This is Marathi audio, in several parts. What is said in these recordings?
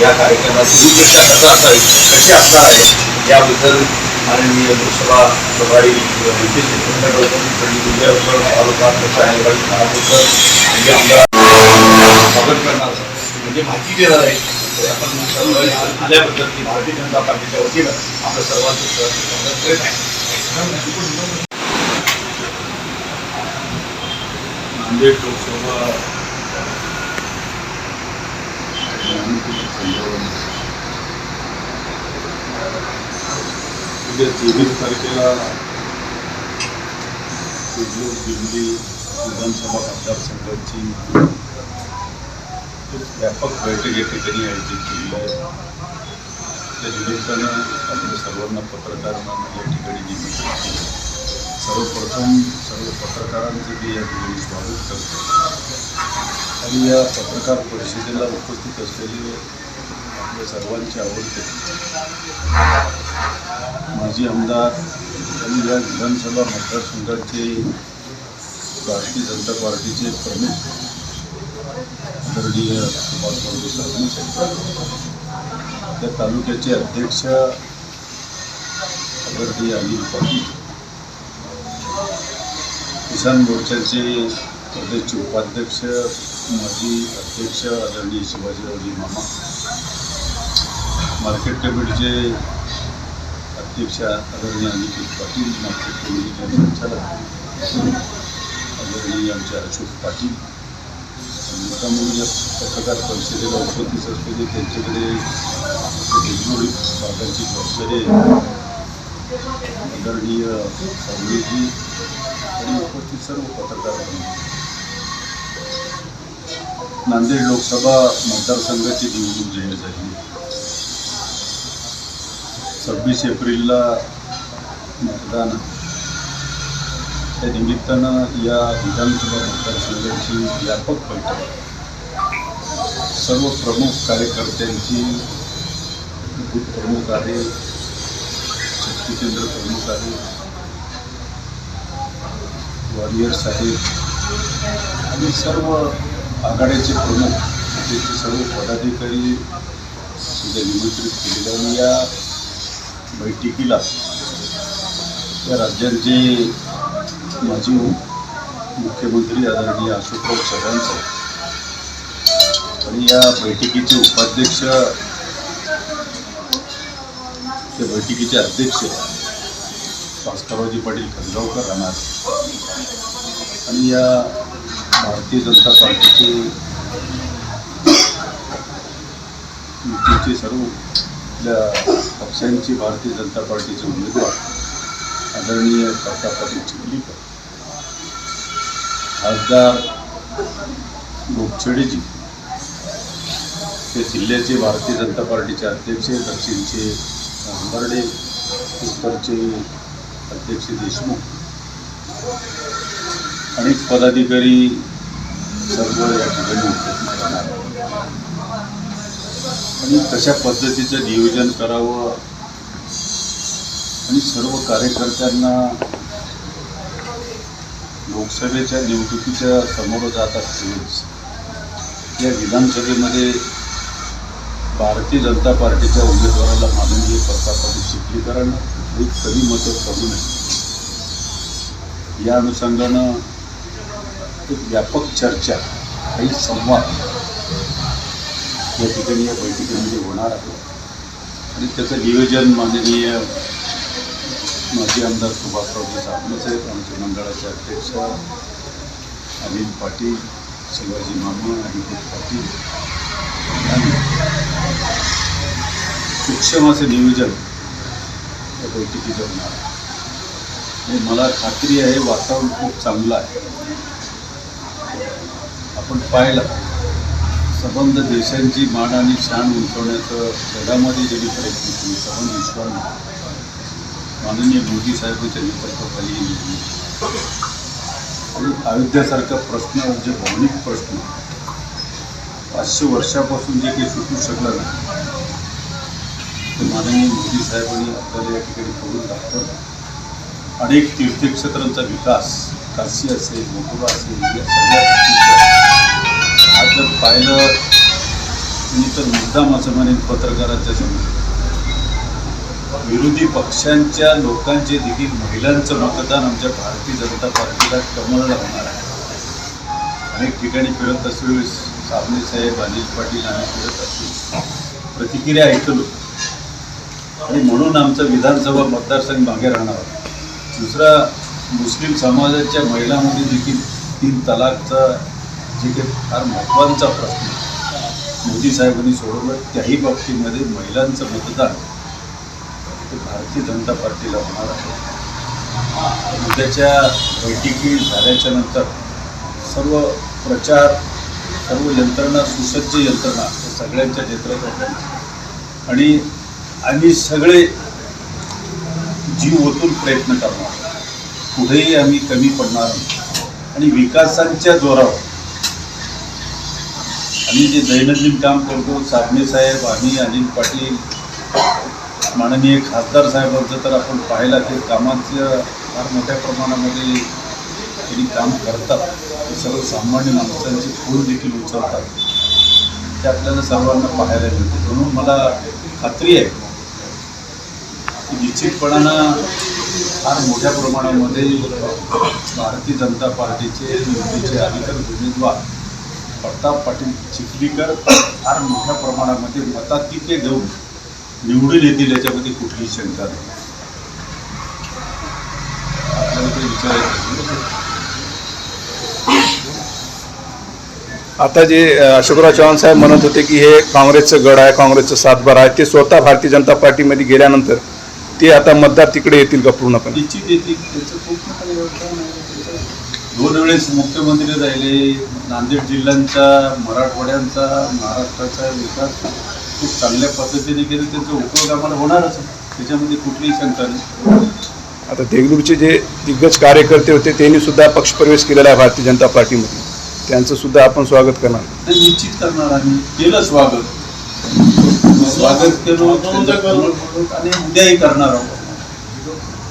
या कार्यक्रमाची रूपरेषा कसा असावी कशी असणार आहे याबद्दल माननीय लोकसभा प्रभारी नितीश विजय तालुका अध्यक्ष आणि आमदार स्वागत करणार म्हणजे माहिती देणार आहे. आपण आल्याबद्दल भारतीय जनता पार्टीच्या वतीनं आपलं सर्वांचं स्वागत करीत आहे नांदेड लोकसभा उद्या तेवीस तारखेला विधानसभा मतदारसंघाची व्यापक बैठक या ठिकाणी आयोजित केली आहे त्या निमित्तानं आपल्या सर्वांना पत्रकारांना या ठिकाणी निमित्त सर्वप्रथम सर्व पत्रकारांचं मी या ठिकाणी स्वागत करतो आणि या पत्रकार परिषदेला उपस्थित असलेले आपल्या सर्वांचे आवडते माजी आमदार आणि या विधानसभा मतदारसंघाचे भारतीय जनता पार्टीचे प्रमुख आदरणीय सुभाष बंधू साधने क्षेत्र त्या तालुक्याचे अध्यक्ष आदरणीय अनिल पाटील किसान मोर्चाचे प्रदेशचे उपाध्यक्ष माजी अध्यक्ष आदरणीय शिवाजीरावजी मामा मार्केट कमिटीचे अध्यक्ष आदरणीय अनिकेत पाटील मार्केट कमिटीचे संचालक आदरणीय आमचे अशोक पाटील मुद्दामून या पत्रकार परिषदेला उपस्थित असलेले त्यांच्याकडे देशमुख भागाची जबाबदारी आदरणीय सावळेजी आणि उपस्थित सर्व पत्रकार नांदेड लोकसभा मतदारसंघाची निवडणूक जाहीर झाली. सव्वीस एप्रिलला मतदान. त्या निमित्तानं या विधानसभा मतदारसंघाची व्यापक बैठक. सर्व प्रमुख कार्यकर्त्यांची बूथ प्रमुख आहे शक्ती केंद्र प्रमुख आहे वॉरियर्स आहेत. आणि सर्व आघाड्याचे प्रमुख त्याचे सर्व पदाधिकारी सुद्धा निमंत्रित केलेले आणि या बैठकीला या राज्यांचे माजी मुख्यमंत्री आदरणीय अशोकराव चव्हाण साहेब आणि या बैठकीचे उपाध्यक्ष त्या बैठकीचे अध्यक्ष भास्कररावजी पाटील खंडगावकर राहणार. आणि या भारतीय जनता पार्टीचे युतीचे सर्व आपल्या पक्षांचे भारतीय जनता पार्टीचे उमेदवार आदरणीय काका पाटील चिखलीकर खासदार गोपछडेजी ते जिल्ह्याचे भारतीय जनता पार्टीचे अध्यक्ष दक्षिणचे अंबर्डे उत्तरचे अध्यक्ष देशमुख अनेक पदाधिकारी सर्व या ठिकाणी उपस्थित राहणार. आणि कशा पद्धतीचं नियोजन करावं आणि सर्व कार्यकर्त्यांना लोकसभेच्या निवडणुकीच्या समोर जात असतील या विधानसभेमध्ये भारतीय जनता पार्टीच्या उमेदवाराला माननीय प्रताप पाटील चिखलीकरांना एक कमी मतं कमी नये. या अनुषंगानं एक व्यापक चर्चा काही संवाद या ठिकाणी या बैठकीमध्ये होणार आहे. आणि त्याचं नियोजन माननीय माजी आमदार सुभाषरावजी साबणे साहेब आमचे मंडळाचे अध्यक्ष अनिल पाटील शिवाजी मामा अनिकेत पाटील आणि शिक्षणाचं नियोजन या बैठकीचं होणार. आणि मला खात्री आहे वातावरण खूप चांगलं आहे. आपण पाहिलं संबंध देशांची मान आणि शान उंचवण्याचं जगामध्ये ज्यांनी प्रयत्न केले संबंध विश्वांना माननीय मोदी साहेबांच्या नेतृत्वाखाली ही आणि अयोध्यासारखा प्रश्न जे भावनिक प्रश्न पाचशे वर्षापासून जे काही सुटू शकलं नाही माननीय मोदी साहेबांनी आपल्याला या ठिकाणी करून दाखवलं. अनेक तीर्थक्षेत्रांचा विकास काशी असेल मथुरा असेल या सगळ्या आज जर पाहिलं मी तर मुद्दाम असं म्हणेन पत्रकारांच्या समोर. विरोधी पक्षांच्या लोकांचे देखील महिलांचं मतदान आमच्या भारतीय जनता पार्टीला कमळला होणार आहे. अनेक ठिकाणी फिरत असलेले साबणे साहेब अनिल पाटील आम्ही फिरत असतो प्रतिक्रिया ऐकलो. आणि म्हणून आमचा विधानसभा मतदारसंघ मागे राहणार. दुसरा मुस्लिम समाजाच्या महिलांमध्ये देखील तीन तलाकचा जे काही फार महत्त्वाचा प्रश्न मोदी साहेबांनी सोडवलं त्याही बाबतीमध्ये महिलांचं मतदान ते भारतीय जनता पार्टीला होणार आहे. उद्याच्या बैठकी झाल्याच्यानंतर सर्व प्रचार सर्व यंत्रणा सुसज्ज यंत्रणा सगळ्यांच्या क्षेत्रात आणि आम्ही सगळे जीव ओतून प्रयत्न करणार. पुढेही आम्ही कमी पडणार नाही. आणि विकासांच्या जोरावर आम्ही जे दैनंदिन काम करतो साबणे साहेब आम्ही अनिल पाटील माननीय खासदार साहेबांचं तर आपण पाहिलं ते कामाच्या फार मोठ्या प्रमाणामध्ये त्यांनी काम करतात. ते सर्वसामान्य माणसांची फूल देखील उचलतात. ते आपल्याला सर्वांना पाहायला मिळते. म्हणून मला खात्री आहे निश्चितपणानं फार मोठ्या प्रमाणामध्ये भारतीय जनता पार्टीचे युतीचे अधिकृत उमेदवार प्रताप पाटील चिखलीकर फार मोठ्या प्रमाणामध्ये मताधिक्य घेऊन निवडून येतील याच्यामध्ये कुठलीही शंका नाही. आता जे अशोकराव चव्हाण साहेब म्हणत होते की हे काँग्रेसचं गड आहे काँग्रेसचं सातबार आहे ते स्वतः भारतीय जनता पार्टीमध्ये गेल्यानंतर ते आता मतदार तिकडे येतील का पूर्णपणे? दोन वेळेस मुख्यमंत्री राहिले. नांदेड जिल्ह्यांचा मराठवाड्यांचा महाराष्ट्राचा विकास खूप चांगल्या पद्धतीने केले. त्याचा उपयोग आम्हाला होणारच. त्याच्यामध्ये कुठलीही शंका नाही. आता देगलूरचे जे दिग्गज कार्यकर्ते होते त्यांनी सुद्धा पक्षप्रवेश केलेला आहे भारतीय जनता पार्टीमध्ये. त्यांचं सुद्धा आपण स्वागत करणार निश्चित करणार आम्ही. केलं स्वागत. स्वागत केलं आणि उद्याही करणार आहोत.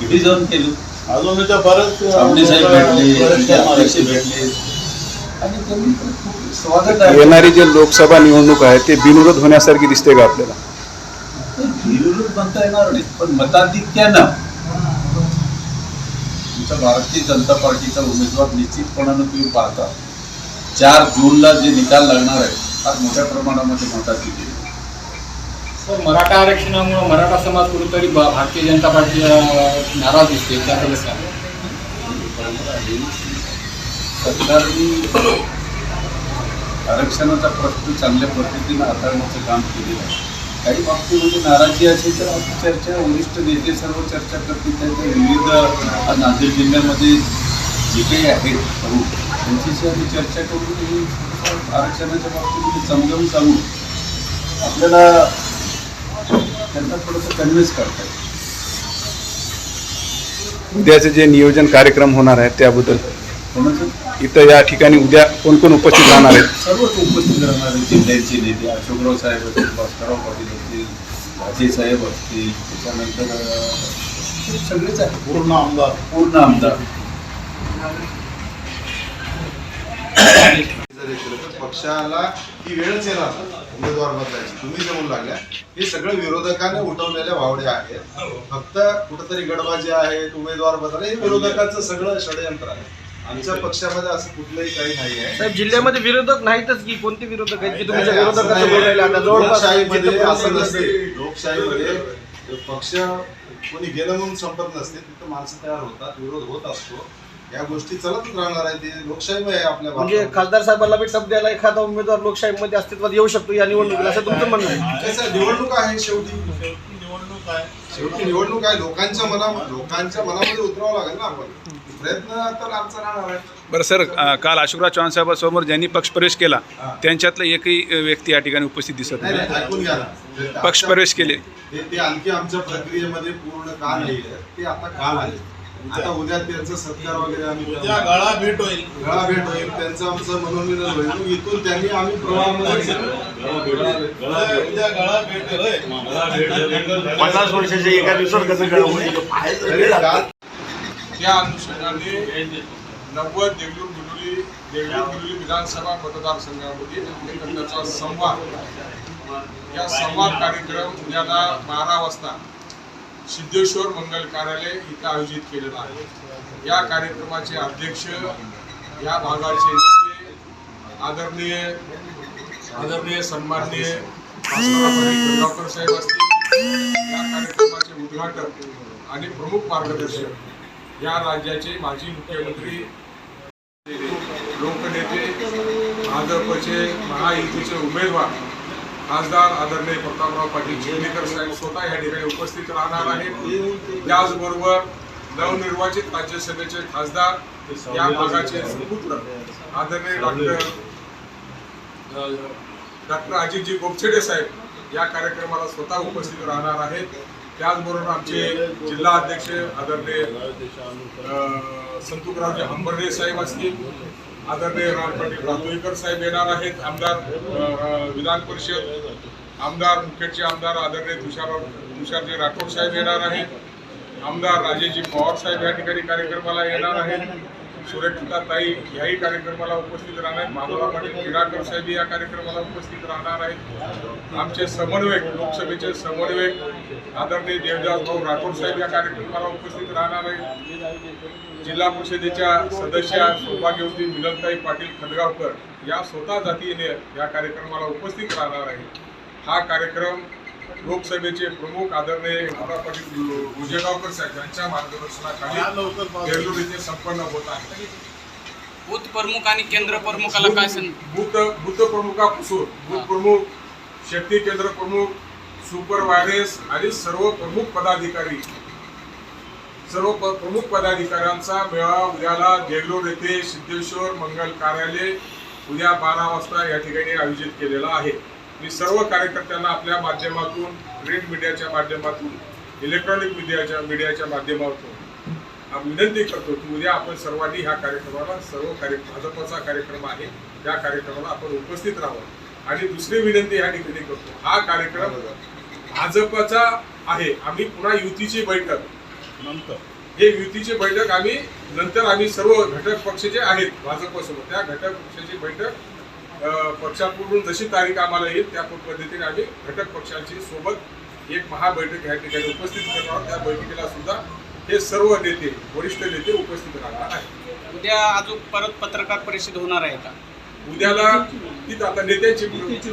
किती जाऊन केलं? अजून बरंच सामने साहेब भेटले भेटले. आणि स्वागत आहे. येणारी जे लोकसभा निवडणूक आहे ते बिनविरोध होण्यासारखी दिसते का आपल्याला? विरोध म्हणता येणार नाही पण मताधिक्यानं तुमचा भारतीय जनता पार्टीचा उमेदवार निश्चितपणानं तुम्ही पाहता. चार जूनला जे निकाल लागणार आहे फार मोठ्या प्रमाणामध्ये मताधिक्य. आहे. तर मराठा आरक्षणामुळे मराठा समाज कुठेतरी भारतीय जनता पार्टी नाराज दिसते. त्याकडे काय सरकारने आरक्षणाचा प्रश्न चांगल्या पद्धतीनं हाताळण्याचं काम केलेलं आहे. काही बाबतीमध्ये नाराजी असेल तर चर्चा वरिष्ठ नेते सर्व चर्चा करतील. त्यांच्या विविध नांदेड जिल्ह्यामध्ये जे काही आहेत प्रमुख त्यांच्याशी आम्ही चर्चा करून आरक्षणाच्या बाबतीमध्ये समजावून सांगू. आपल्याला त्यांना थोडंसं कन्व्हिन्स करता येईल. उद्याचे जे नियोजन कार्यक्रम होणार आहेत त्याबद्दल? इथं या ठिकाणी उद्या कोण कोण उपस्थित राहणार आहेत? सर्वच उपस्थित राहणारे जिल्ह्यांचे नेते अशोकराव साहेब असतील भास्करराव पाटील असतील राजे साहेब असतील त्याच्यानंतर सगळेच आहेत. पूर्ण आमदार. पूर्ण आमदार. झाली जर हे केलं तर पक्षाला ही वेळच येणार उमेदवार बदलायची. तुम्ही जे म्हणू लागल्या हे सगळं विरोधकाने उठवलेल्या वावड्या आहेत. फक्त कुठंतरी गडबाजी आहेत उमेदवार बदल हे विरोधकांचं सगळं षडयंत्र आहे. आमच्या पक्षामध्ये असं कुठलंही काही नाही आहे. साहेब जिल्ह्यामध्ये विरोधक नाहीतच की? कोणते विरोधक आहेत की असं विरोधकाचं नाही. बोलायला आता जवळपास लोकशाहीमध्ये असं नसते. लोकशाहीमध्ये पक्ष कोणी गेलं म्हणून संपत नसते. तिथं माणसं तयार होतात विरोध होत असतो. या गोष्टी चालतच राहणार आहे ते लोकशाहीमध्ये आहे आपल्या म्हणजे भारतात. खासदार साहेबांना बी टप द्यायला एखादा उमेदवार लोकशाहीमध्ये अस्तित्वात येऊ शकतो या निवडणुकीला असं तुमचं म्हणणं आहे. कसं आहे, निवडणूक आहे शेवटी. शेवटी निवडणूक आहे. लोकांच्या मना लोकांच्या मनामध्ये उतरावं लागेल ना आपण. प्रयत्न तर आमचा राहणार आहे. बरं सर अ, काल अशोकराव चव्हाण साहेबांसमोर ज्यांनी पक्ष प्रवेश केला त्यांच्यातलं एकही अ, व्यक्ती या ठिकाणी उपस्थित दिसत नाही नाही नाही, ऐकून घ्या ना. ते- ते पक्ष प्रवेश केले. ते ते आणखी आमच्या प्रक्रियेमध्ये पूर्ण का नाही आहे ते आता काल आले. आता उद्या त्यांचा सत्कार वगैरे आम्ही उद्या गळा भेट होईल. गळा भेट होईल त्यांचं आमचं मनोमिलन होईल. इथून त्यांनी आम्ही प्रवाहामध्ये उद्या गळा भेट होईल. पन्नास वर्षाच्या एका दिवसात कसं तरी काल त्या अनुषंगाने नव्वद बिलोली देगलूर बिलोली विधानसभा मतदारसंघामध्ये कार्यकर्त्याचा संवाद. या संवाद कार्यक्रम उद्याला बारा वाजता सिद्धेश्वर मंगल कार्यालय इथं आयोजित केलेलं आहे. या कार्यक्रमाचे अध्यक्ष या भागाचे आदरणीय आदरणीय सन्माननीय डॉक्टर साहेब असतील या कार्यक्रमाचे उद्घाटक आणि प्रमुख मार्गदर्शक या राज्याचे माजी मुख्यमंत्री लोकनेते भाजपचे महायुतीचे उमेदवार खासदार आदरणीय प्रतापराव पाटील चिखलीकर साहेब स्वतः या ठिकाणी उपस्थित राहणार आहेत. त्याचबरोबर नवनिर्वाचित राज्यसभेचे खासदार या भागाचे सुपुत्र आदरणीय डॉक्टर डॉक्टर अजितजी गोपछेडे साहेब या कार्यक्रमाला स्वतः उपस्थित राहणार आहेत. त्याचबरोबर आमचे जिल्हा अध्यक्ष आदरणीय संतुकरावजी हंबर्डे साहेब असतील. आदरणीय राम पाटील रातोईकर साहेब येणार आहेत. आमदार विधान परिषद आमदार मुखेडचे आमदार आदरणीय तुषार तुषारजी राठोड साहेब येणार आहेत. आमदार राजेजी पवार साहेब या ठिकाणी कार्यक्रमाला येणार आहेत. सुरेखा ताई याही कार्यक्रमाला उपस्थित राहणार. आहेत माधवराव पाटील किराकर साहेब या कार्यक्रमाला उपस्थित राहणार आहेत. आमचे समन्वयक लोकसभेचे समन्वयक आदरणीय देवदास भाऊ राठोड साहेब या कार्यक्रमाला उपस्थित राहणार आहेत. जिल्हा परिषदेच्या सदस्या सौभाग्यवती मिलनताई पाटील खंडगावकर या स्वतः जातीने या कार्यक्रमाला उपस्थित राहणार आहेत. हा कार्यक्रम लोकसभेचे प्रमुख आदरणीय आमदार पाटील गुजेगावकर साहेब यांच्या मार्गदर्शनाखाली येथे संपन्न होत आहे. बूथ प्रमुख आणि केंद्र प्रमुखाला काय बूथ बूथ प्रमुखापासून बूथ प्रमुख शक्ती केंद्र प्रमुख सुपरवायरस आणि सर्व प्रमुख पदाधिकारी सर्व प- प्रमुख पदाधिकाऱ्यांचा मेळावा उद्याला देगलोर येथे सिद्धेश्वर मंगल कार्यालय उद्या बारा वाजता या ठिकाणी आयोजित केलेला आहे. मी सर्व कार्यकर्त्यांना आपल्या माध्यमातून प्रिंट मीडियाच्या माध्यमातून इलेक्ट्रॉनिक मीडियाच्या मीडियाच्या माध्यमातून विनंती करतो की उद्या आपण सर्वांनी ह्या कार्यक्रमाला सर्व कार्य भाजपचा कार्यक्रम आहे त्या कार्यक्रमाला आपण उपस्थित राहावं. आणि दुसरी विनंती ह्या ठिकाणी करतो हा कार्यक्रम भाजपचा आहे. आम्ही पुन्हा युतीची बैठक नंतर. हे युतीची बैठक आम्ही नंतर आम्ही सर्व घटक पक्ष जे आहेत भाजपसोबत त्या घटक पक्षाची बैठक पक्षाकडून जशी तारीख आम्हाला येईल त्या पद्धतीने आम्ही घटक पक्षांची सोबत एक महाबैठक या ठिकाणी उपस्थित करणार आहोत. त्या बैठकीला सुद्धा हे सर्व नेते वरिष्ठ नेते उपस्थित राहणार आहेत. उद्या अजून परत पत्रकार परिषद होणार आहे का? उद्याला तिथं आता नेत्यांची. नेत्यांची